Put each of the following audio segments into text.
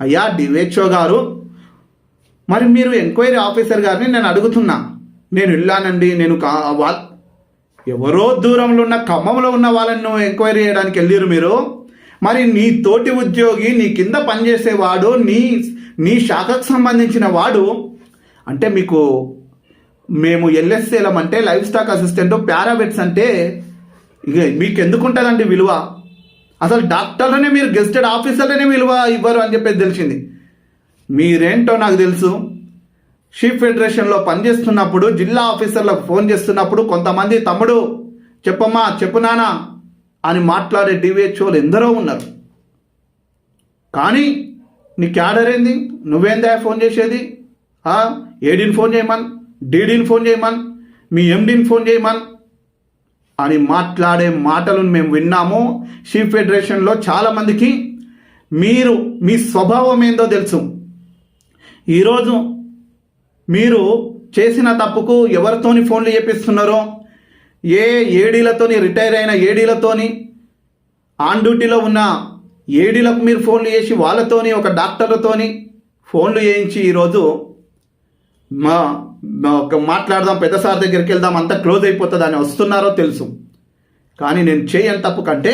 అయ్యా డివేక్షో గారు మరి మీరు ఎంక్వైరీ ఆఫీసర్ గారిని నేను అడుగుతున్నా. నేను వెళ్ళానండి నేను కా వా- ఎవరో దూరంలో ఉన్న ఖమ్మంలో ఉన్న వాళ్ళని నువ్వు ఎంక్వైరీ చేయడానికి వెళ్ళారు మీరు. మరి నీ తోటి ఉద్యోగి నీ కింద పనిచేసేవాడు నీ నీ శాఖకు సంబంధించిన వాడు అంటే మీకు మేము ఎల్ఎస్ఏలం అంటే లైఫ్ స్టాక్ అసిస్టెంట్ పారాబెట్స్ అంటే ఇక మీకు ఎందుకు ఉంటుందండి విలువ? అసలు డాక్టర్లనే మీరు గెస్టెడ్ ఆఫీసర్లనే విలువ ఇవ్వరు అని చెప్పేసి తెలిసింది. మీరేంటో నాకు తెలుసు. షీప్ ఫెడరేషన్లో పనిచేస్తున్నప్పుడు జిల్లా ఆఫీసర్లకు ఫోన్ చేస్తున్నప్పుడు కొంతమంది తమ్ముడు చెప్పమ్మా చెప్పు నానా అని మాట్లాడే డివిహెచ్ఓలు ఎందరో ఉన్నారు. కానీ నీ క్యాడర్ ఏంది? నువ్వేందా ఫోన్ చేసేది? ఏడిని ఏడీని ఫోన్ చేయమన్ డీడీని ఫోన్ చేయమన్ మీ ఎండీని ఫోన్ చేయమని అని మాట్లాడే మాటలను మేము విన్నాము. షీప్ ఫెడరేషన్లో చాలామందికి మీరు మీ స్వభావం ఏందో తెలుసు. ఈరోజు మీరు చేసిన తప్పుకు ఎవరితోని ఫోన్లు చేపిస్తున్నారో ఏ ఏడీలతోని రిటైర్ అయిన ఏడీలతోని ఆన్ డ్యూటీలో ఉన్న ఏడీలకు మీరు ఫోన్లు చేసి వాళ్ళతోని ఒక డాక్టర్లతోని ఫోన్లు చేయించి ఈరోజు మా మాట్లాడదాం పెద్ద సార్ దగ్గరికి వెళ్దాం అంతా క్లోజ్ అయిపోతుంది అని వస్తున్నారో తెలుసు. కానీ నేను చేయని తప్పు కంటే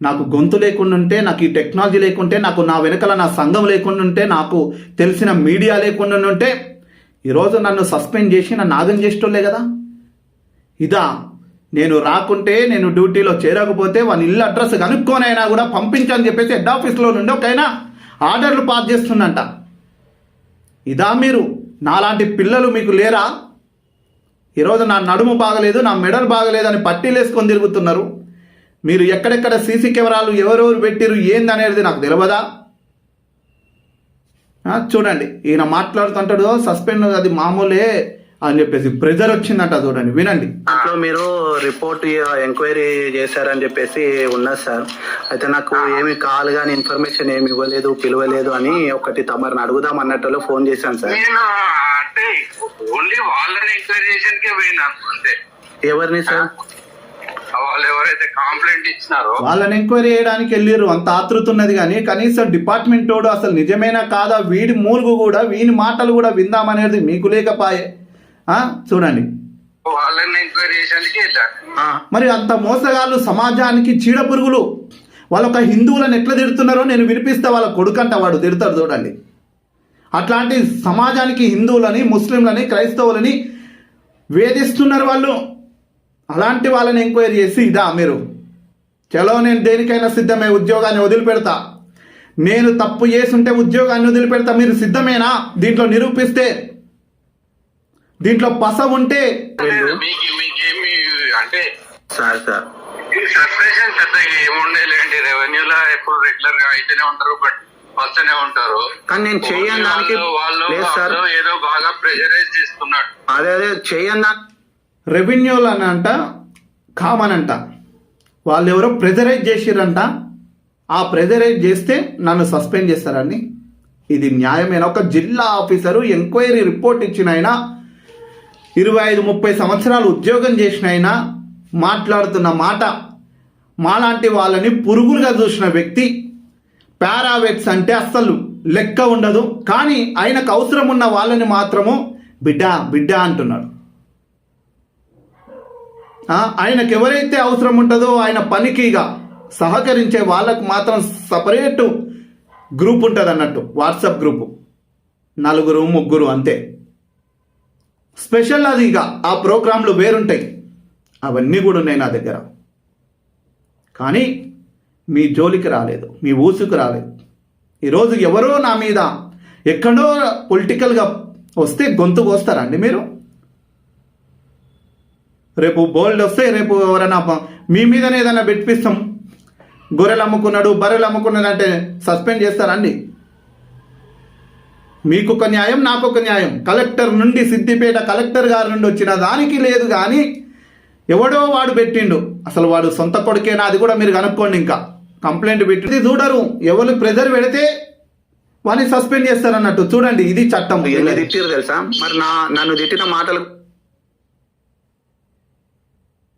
నాకు గొంతు లేకుండా ఉంటే నాకు ఈ టెక్నాలజీ లేకుంటే నాకు నా వెనకాల నా సంఘం లేకుండా ఉంటే నాకు తెలిసిన మీడియా లేకుండా ఉంటే ఈరోజు నన్ను సస్పెండ్ చేసి నన్ను నాగం చేసేటోళ్ళే కదా. ఇదా నేను రాకుంటే నేను డ్యూటీలో చేరకపోతే వాళ్ళ ఇల్లు అడ్రస్ కనుక్కోనైనా కూడా పంపించని చెప్పేసి హెడ్ ఆఫీస్లో నుండి ఒకైనా ఆర్డర్లు పాస్ చేస్తుందంట ఇదా మీరు? నాలాంటి పిల్లలు మీకు లేరా? ఈరోజు నా నడుము బాగలేదు నా మెడలు బాగలేదు అని పట్టీలు వేసుకొని తిరుగుతున్నారు. మీరు ఎక్కడెక్కడ సీసీ కెమెరాలు ఎవరెవరు పెట్టిరు ఏందనేది నాకు తెలియదా చూడండి. ఈయన మాట్లాడుతుంటాడు సస్పెండ్ అది మామూలే అని చెప్పేసి ప్రెజర్ వచ్చిందంట చూడండి వినండి. దాంట్లో మీరు రిపోర్ట్ ఎంక్వైరీ చేశారని చెప్పేసి ఉన్నది సార్. అయితే నాకు ఏమి కాల్ గాని ఇన్ఫర్మేషన్ ఏమి ఇవ్వలేదు పిలవలేదు అని ఒకటి తమరిని అడుగుదాం అన్నట్టులో ఫోన్ చేశాను సార్. నేను అంటే ఓన్లీ వాళ్ళని ఎంక్వైరీ చేసానికే పోయినాను అంతే. ఎవరిని సార్? వాళ్ళు ఎవరైతే కంప్లైంట్ ఇచ్చినారో వాళ్ళని ఎంక్వైరీ చేయడానికి వెళ్ళిర్రు అంత ఆతృత ఉన్నది కానీ కనీసం డిపార్ట్మెంట్ వాడు అసలు నిజమేనా కాదా వీడి మూలుగు కూడా వీని మాటలు కూడా విందామనేది మీకు లేకపాయే. చూడండి. మరి అంత మోసగాళ్ళు సమాజానికి చీడ పురుగులు. వాళ్ళొక హిందువులను ఎట్లా తిడుతున్నారో నేను వినిపిస్తే వాళ్ళ కొడుకంట వాడు తిడతాడు చూడండి. అట్లాంటి సమాజానికి హిందువులని ముస్లింలని క్రైస్తవులని వేధిస్తున్నారు వాళ్ళు. అలాంటి వాళ్ళని ఎంక్వైరీ చేసి ఇదా మీరు? చలో నేను దేనికైనా సిద్ధమే ఉద్యోగాన్ని వదిలిపెడతా. నేను తప్పు చేసుంటే ఉద్యోగాన్ని వదిలిపెడతా మీరు సిద్ధమేనా? దీంట్లో నిరూపిస్తే దీంట్లో పస ఉంటే అంటే సార్ సార్. ఈ సస్పెన్షన్ పెద్దగా ఏముండేలేండి రెవెన్యూలో ఎప్పుడు రెగ్యులర్గా అయితేనే ఉంటారు బట్ వస్తూనే ఉంటారు. కానీ నేను చేయని దానికి. వాళ్ళు- ఏదో బాగా ప్రెషరైజ్ అదే అదే చేయని రెవెన్యూలు అని అంట కామన్ అంట. వాళ్ళు ఎవరో ప్రెజరైజ్ చేసిరంట. ఆ ప్రెజరైజ్ చేస్తే నన్ను సస్పెండ్ చేస్తారండి. ఇది న్యాయమైన? ఒక జిల్లా ఆఫీసరు ఎంక్వైరీ రిపోర్ట్ ఇచ్చిన ఆయన ఇరవై ఐదు ముప్పై సంవత్సరాలు ఉద్యోగం చేసిన ఆయన మాట్లాడుతున్న మాట మాలాంటి వాళ్ళని పురుగులుగా చూసిన వ్యక్తి పారావెట్స్ అంటే అస్సలు లెక్క ఉండదు. కానీ ఆయనకు అవసరం ఉన్న వాళ్ళని మాత్రము బిడ్డ బిడ్డ అంటున్నాడు. ఆయనకు ఎవరైతే అవసరం ఉంటుందో ఆయన పనికిగా సహకరించే వాళ్ళకు మాత్రం సపరేట్ గ్రూప్ ఉంటుంది అన్నట్టు వాట్సాప్ గ్రూపు. నలుగురు ముగ్గురు అంతే. స్పెషల్ అది ఇక. ఆ ప్రోగ్రాంలు వేరుంటాయి. అవన్నీ కూడా ఉన్నాయి నా దగ్గర. కానీ మీ జోలికి రాలేదు. మీ ఊసుకు రాలేదు. ఈరోజు ఎవరో నా మీద ఎక్కడో పొలిటికల్గా వస్తే గొంతు కోస్తారండి మీరు? రేపు బోల్డ్ వస్తే రేపు ఎవరైనా మీ మీదనే ఏదైనా పెట్టిస్తాం గొర్రెలు అమ్ముకున్నాడు బర్రెలు అమ్ముకున్నాడు అంటే సస్పెండ్ చేస్తారండి మీకు ఒక న్యాయం నాకు ఒక న్యాయం. కలెక్టర్ నుండి సిద్దిపేట కలెక్టర్ గారి నుండి వచ్చిన దానికి లేదు కానీ ఎవడో వాడు పెట్టిండు. అసలు వాడు సొంత కొడుకేనా? అది కూడా మీరు కనుక్కోండి ఇంకా. కంప్లైంట్ పెట్టి చూడరు. ఎవరు ప్రెజర్ పెడితే వాడిని సస్పెండ్ చేస్తారన్నట్టు. చూడండి ఇది చట్టం. తిట్టిరు తెలుసా? మరి నా నన్ను తిట్టిన మాటలు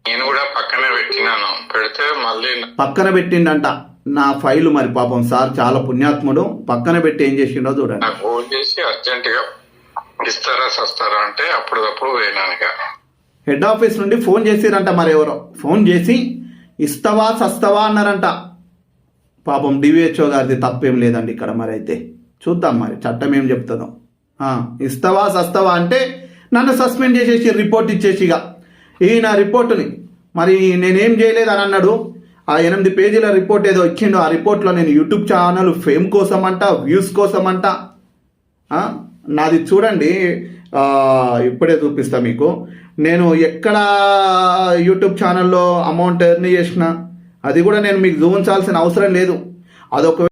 నేను కూడా పక్కనే పెట్టినాను. పెడితే మళ్ళీ పక్కన పెట్టిండంట. నా ఫైలు మరి పాపం సార్ చాలా పుణ్యాత్ముడు. పక్కన పెట్టి ఏం చేసిండో చూడండి. ఫోన్ చేసి అర్జెంట్గా ఇస్తారా సస్తారా అంటే ఇక హెడ్ ఆఫీస్ నుండి ఫోన్ చేసిరంట మరి ఎవరో. ఫోన్ చేసి ఇస్తావా సస్తావా అన్నారంట. పాపం డివిహెచ్ఓ గారిది తప్పేం లేదండి ఇక్కడ మరి అయితే. చూద్దాం మరి చట్టం ఏం చెప్తుందో. ఇస్తావా సస్తావా అంటే నన్ను సస్పెండ్ చేసేసి రిపోర్ట్ ఇచ్చేసిగా. ఈ నా రిపోర్టుని. మరి నేనేం చేయలేదు అని అన్నాడు. ఆ ఎనిమిది పేజీల రిపోర్ట్ ఏదో ఇచ్చిండో ఆ రిపోర్ట్లో నేను యూట్యూబ్ ఛానల్ ఫేమ్ కోసం అంట వ్యూస్ కోసం అంట నాది చూడండి ఇప్పుడే చూపిస్తా మీకు. నేను ఎక్కడ యూట్యూబ్ ఛానల్లో అమౌంట్ ఎర్న్ చేసిన అది కూడా నేను మీకు చూపించాల్సిన అవసరం లేదు. అదొక